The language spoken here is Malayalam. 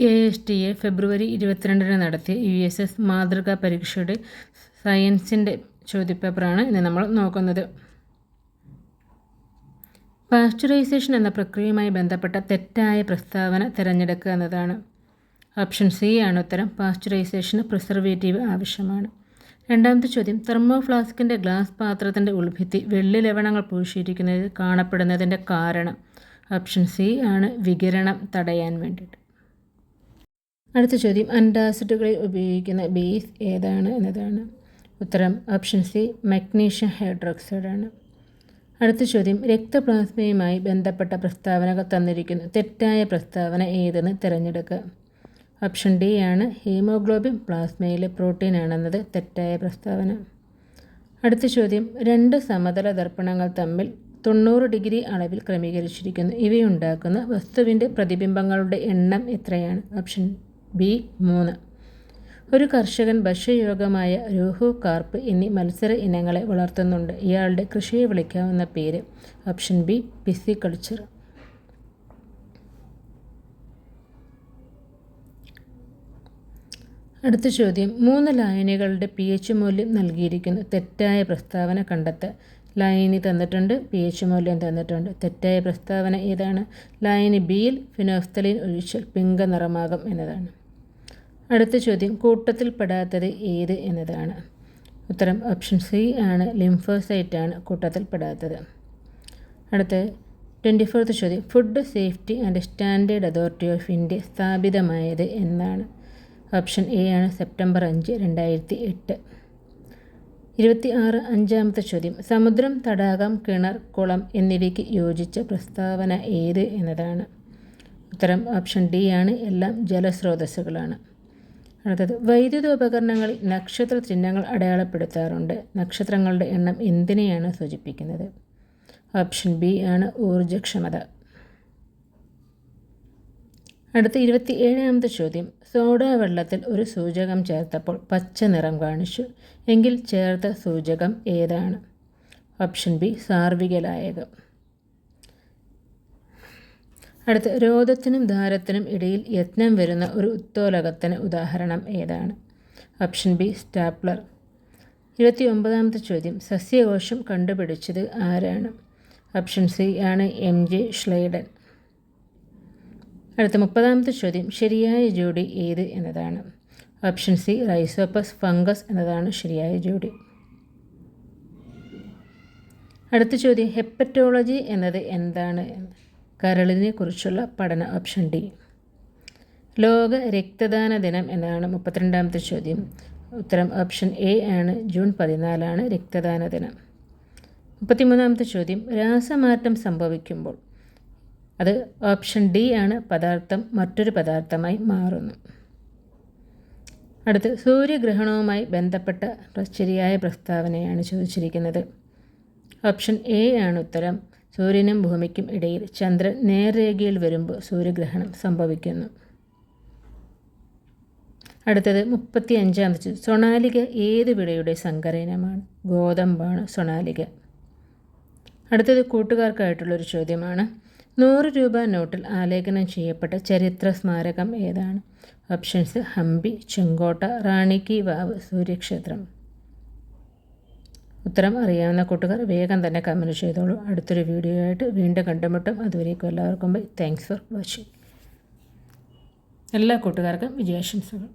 K S T A February ഇരുപത്തിരണ്ടിന് നടത്തിയ യു എസ് എസ് മാതൃകാ പരീക്ഷയുടെ സയൻസിന്റെ ചോദ്യപേപ്പറാണ് ഇന്ന് നമ്മൾ നോക്കുന്നത്. പാസ്ചറൈസേഷൻ എന്ന പ്രക്രിയയുമായി ബന്ധപ്പെട്ട തെറ്റായ പ്രസ്താവന തിരഞ്ഞെടുക്കുക എന്നതാണ്. ഓപ്ഷൻ സി ആണ് ഉത്തരം. പാസ്ചറൈസേഷന് പ്രിസർവേറ്റീവ് ആവശ്യമാണ്. രണ്ടാമത്തെ ചോദ്യം. തെർമോ ഫ്ലാസ്കിന്റെ ഗ്ലാസ് പാത്രത്തിന്റെ ഉൾഭിത്തി വെള്ളി ലവണങ്ങൾ പൂശിയിരിക്കുന്നതിൽ കാണപ്പെടുന്നതിന്റെ കാരണം. ഓപ്ഷൻ സി ആണ് വികിരണം തടയാൻ വേണ്ടിയിട്ട്. അടുത്ത ചോദ്യം. അന്റാസിഡുകളിൽ ഉപയോഗിക്കുന്ന ബേസ് ഏതാണ് എന്നതാണ്. ഉത്തരം ഓപ്ഷൻ സി മഗ്നീഷ്യം ഹൈഡ്രോക്സൈഡ് ആണ്. അടുത്ത ചോദ്യം. രക്തപ്ലാസ്മയുമായി ബന്ധപ്പെട്ട പ്രസ്താവനകൾ തന്നിരിക്കുന്നു. തെറ്റായ പ്രസ്താവന ഏതെന്ന് തിരഞ്ഞെടുക്കുക. ഓപ്ഷൻ ഡി ആണ്. ഹീമോഗ്ലോബിൻ പ്ലാസ്മയിലെ പ്രോട്ടീൻ ആണെന്നത് തെറ്റായ പ്രസ്താവന. അടുത്ത ചോദ്യം. രണ്ട് സമതല ദർപ്പണങ്ങൾ തമ്മിൽ തൊണ്ണൂറ് ഡിഗ്രി അളവിൽ ക്രമീകരിച്ചിരിക്കുന്നു. ഇവയുണ്ടാക്കുന്ന വസ്തുവിന്റെ പ്രതിബിംബങ്ങളുടെ എണ്ണം എത്രയാണ്? ഓപ്ഷൻ ബി മൂന്ന്. ഒരു കർഷകൻ ഭക്ഷ്യയോഗമായ രോഹു കാർപ്പ് എന്നീ മത്സര ഇനങ്ങളെ വളർത്തുന്നുണ്ട്. ഇയാളുടെ കൃഷിയെ വിളിക്കാവുന്ന പേര് ഓപ്ഷൻ ബി പിസിക്കൾച്ചർ. അടുത്ത ചോദ്യം. മൂന്ന് ലായനികളുടെ പി എച്ച് മൂല്യം നൽകിയിരിക്കുന്നു. തെറ്റായ പ്രസ്താവന കണ്ടെത്തുക ലായനി തന്നിട്ടുണ്ട് പി എച്ച് മൂല്യം തന്നിട്ടുണ്ട്. തെറ്റായ പ്രസ്താവന ഏതാണ്? ലൈന് ബിയിൽ ഫിനോഫ്തലിൻ ഒഴിച്ചാൽ പിങ്ക നിറമാകും എന്നതാണ്. അടുത്ത ചോദ്യം കൂട്ടത്തിൽപ്പെടാത്തത് ഏത് എന്നതാണ്? ഉത്തരം ഓപ്ഷൻ സി ആണ് ലിംഫോസൈറ്റ് ആണ് കൂട്ടത്തിൽപ്പെടാത്തത്. അടുത്ത ട്വന്റി ഫോർത്ത് ചോദ്യം food safety and standard authority of India സ്ഥാപിതമായത് എന്നാണ്? ഓപ്ഷൻ എ ആണ് സെപ്റ്റംബർ അഞ്ച് രണ്ടായിരത്തി എട്ട്. ഇരുപത്തി ആറ് അഞ്ചാമത്തെ ചോദ്യം. സമുദ്രം തടാകം കിണർ കുളം എന്നിവയ്ക്ക് യോജിച്ച പ്രസ്താവന ഏത് എന്നതാണ്. ഉത്തരം ഓപ്ഷൻ ഡി ആണ്. എല്ലാം ജലസ്രോതസ്സുകളാണ്. അടുത്തത് വൈദ്യുത ഉപകരണങ്ങളിൽ നക്ഷത്ര ചിഹ്നങ്ങൾ അടയാളപ്പെടുത്താറുണ്ട്. നക്ഷത്രങ്ങളുടെ എണ്ണം എന്തിനെയാണ് സൂചിപ്പിക്കുന്നത്? ഓപ്ഷൻ ബി ആണ് ഊർജക്ഷമത. അടുത്ത ഇരുപത്തി ഏഴാമത്തെ ചോദ്യം. സോഡാ വെള്ളത്തിൽ ഒരു സൂചകം ചേർത്തപ്പോൾ പച്ച നിറം കാണിച്ചു. എങ്കിൽ ചേർത്ത സൂചകം ഏതാണ്? ഓപ്ഷൻ ബി സാർവികലായകം. അടുത്ത രോധത്തിനും ധാരത്തിനും ഇടയിൽ യത്നം വരുന്ന ഒരു ഉത്തോലകത്തിന് ഉദാഹരണം ഏതാണ്? Option B stapler. ഇരുപത്തി ഒമ്പതാമത്തെ ചോദ്യം സസ്യകോശം കണ്ടുപിടിച്ചത് ആരാണ്? ഓപ്ഷൻ സി ആണ് എം ജെ ഷ്ലൈഡൻ അടുത്ത മുപ്പതാമത്തെ ചോദ്യം ശരിയായ ജോഡി ഏത് എന്നതാണ്. ഓപ്ഷൻ സി റൈസോപ്പസ് ഫംഗസ് എന്നതാണ് ശരിയായ ജോഡി. അടുത്ത ചോദ്യം ഹെപ്പറ്റോളജി എന്നത് എന്താണ്? കരളിനെ കുറിച്ചുള്ള പഠന ഓപ്ഷൻ ഡി ലോക രക്തദാന ദിനം എന്നാണ് മുപ്പത്തിരണ്ടാമത്തെ ചോദ്യം. ഉത്തരം ഓപ്ഷൻ എ ആണ് ജൂൺ പതിനാലാണ് രക്തദാന ദിനം. മുപ്പത്തിമൂന്നാമത്തെ ചോദ്യം രാസമാറ്റം സംഭവിക്കുമ്പോൾ അത് ഓപ്ഷൻ ഡി ആണ്. പദാർത്ഥം മറ്റൊരു പദാർത്ഥമായി മാറുന്നു. അടുത്ത് സൂര്യഗ്രഹണവുമായി ബന്ധപ്പെട്ട ശരിയായ പ്രസ്താവനയാണ് ചോദിച്ചിരിക്കുന്നത്. ഓപ്ഷൻ എ ആണ് ഉത്തരം. സൂര്യനും ഭൂമിക്കും ഇടയിൽ ചന്ദ്രൻ നേർരേഖയിൽ വരുമ്പോൾ സൂര്യഗ്രഹണം സംഭവിക്കുന്നു. അടുത്തത് മുപ്പത്തി അഞ്ചാമത്തെ സൊണാലിക ഏത് വിളയുടെ സങ്കരയിനമാണ് ഗോതമ്പാണ് സൊണാലിക. അടുത്തത് കൂട്ടുകാർക്കായിട്ടുള്ളൊരു ചോദ്യമാണ്. നൂറ് രൂപ നോട്ടിൽ ആലേഖനം ചെയ്യപ്പെട്ട ചരിത്ര സ്മാരകം ഏതാണ്? ഓപ്ഷൻസ് ഹംപി ചെങ്കോട്ട റാണിക്കി വാവ് സൂര്യക്ഷേത്രം. ഉത്തരം അറിയാവുന്ന കൂട്ടുകാർ വേഗം തന്നെ കമന്റ് ചെയ്തോളൂ. അടുത്തൊരു വീഡിയോ ആയിട്ട് വീണ്ടും കണ്ടുമുട്ടും. അതുവരേക്കും എല്ലാവർക്കും ബൈ താങ്ക്സ് ഫോർ വാച്ചിങ് എല്ലാ കൂട്ടുകാർക്കും വിജയാശംസകൾ.